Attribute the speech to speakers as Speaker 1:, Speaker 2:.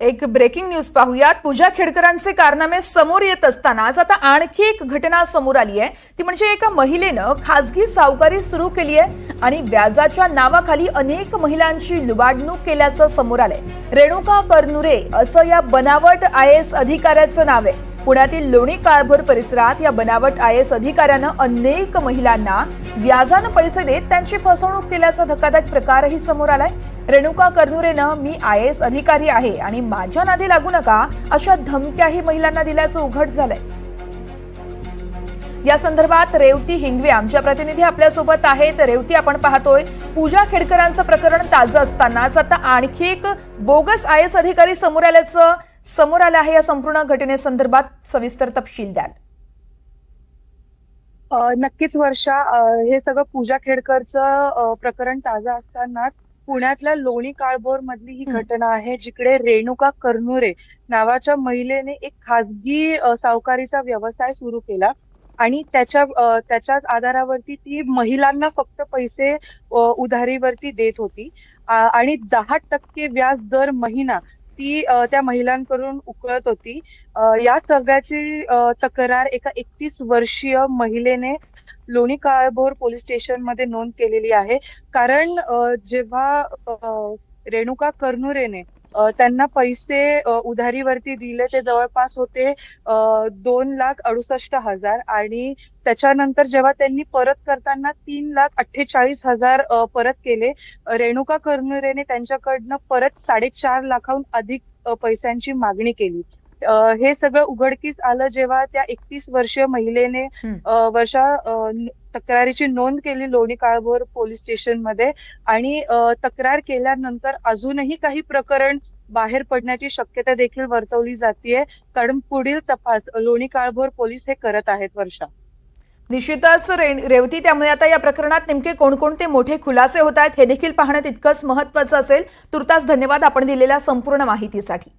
Speaker 1: एक breaking news पाहूयात. पूजा खेडकरांचे कारनामे समोर येत असतानाच आता आणखी एक घटना समोर आली आहे. ती म्हणजे एका महिलेनं खासगी सावकारी सुरू केली आहे आणि व्याजाच्या नावाखाली अनेक महिलांची लुबाडणूक केल्याचं समोर आलंय. रेणुका करनुरे असं या बनावट आय एस अधिकाऱ्याचं नाव आहे. पुण्यातील लोणी काळभोर परिसरात या बनावट आय एस अधिकाऱ्यानं अनेक महिलांना व्याजानं पैसे देत त्यांची फसवणूक केल्याचा धक्कादायक प्रकारही समोर आलाय. रेणुका कर्नुरेनं मी आय एस अधिकारी आहे आणि माझ्या नादी लागू नका अशा धमक्याही महिलांना दिल्याचं उघड झालंय. या संदर्भात रेवती हिंगवे आमच्या प्रतिनिधी आपल्यासोबत आहेत. रेवती आपण पाहतोय पूजा खेडकरांचं प्रकरण ताजं असतानाच आता आणखी एक बोगस आय एस अधिकारी समोर आल्याचं समोर आलं आहे या संपूर्ण घटनेसंदर्भात सविस्तर तपशील द्याल
Speaker 2: नक्कीच वर्षा हे सगळं पूजा खेडकरचं प्रकरण ताजं असतानाच पुण्यातल्या लोणी काळभोर मधली ही. घटना आहे जिकडे रेणुका करनुरे नावाच्या महिलेने एक खासगी सावकारीचा व्यवसाय सुरू केला आणि त्याच्या त्याच्याच आधारावरती ती महिलांना फक्त पैसे उधारीवरती देत होती आणि दहा टक्के व्याज दर महिना ती त्या महिलांकडून उकळत होती. या सगळ्याची तक्रार एका एकतीस वर्षीय महिलेने लोणी काळभोर पोलीस स्टेशनमध्ये नोंद केलेली आहे. कारण जेव्हा रेणुका कर्नुरेने त्यांना पैसे उधारीवरती दिले. ते जवळपास होते दोन लाख अडुसष्ट हजार. आणि त्याच्यानंतर जेव्हा त्यांनी परत करताना तीन लाख अठ्ठेचाळीस हजार परत केले रेणुका करनुरेने त्यांच्याकडनं परत साडेचार लाखाहून अधिक पैशांची मागणी केली. हे सगळं उघडकीस आलं जेव्हा त्या एकतीस वर्षीय महिलेने वर्षा तक्रारीची नोंद केली लोणी काळभोर पोलीस स्टेशनमध्ये आणि तक्रार केल्यानंतर अजूनही काही प्रकरण बाहेर पडण्याची शक्यता देखील वर्तवली जातीये. कारण पुढील तपास लोणी काळभोर पोलीस हे करत आहेत वर्षा.
Speaker 1: निश्चितच रे- रेवती त्यामुळे आता या प्रकरणात नेमके कोणकोणते मोठे खुलासे होत आहेत हे देखील पाहणं तितकंच महत्वाचं असेल. तुर्तास धन्यवाद आपण दिलेल्या संपूर्ण माहितीसाठी.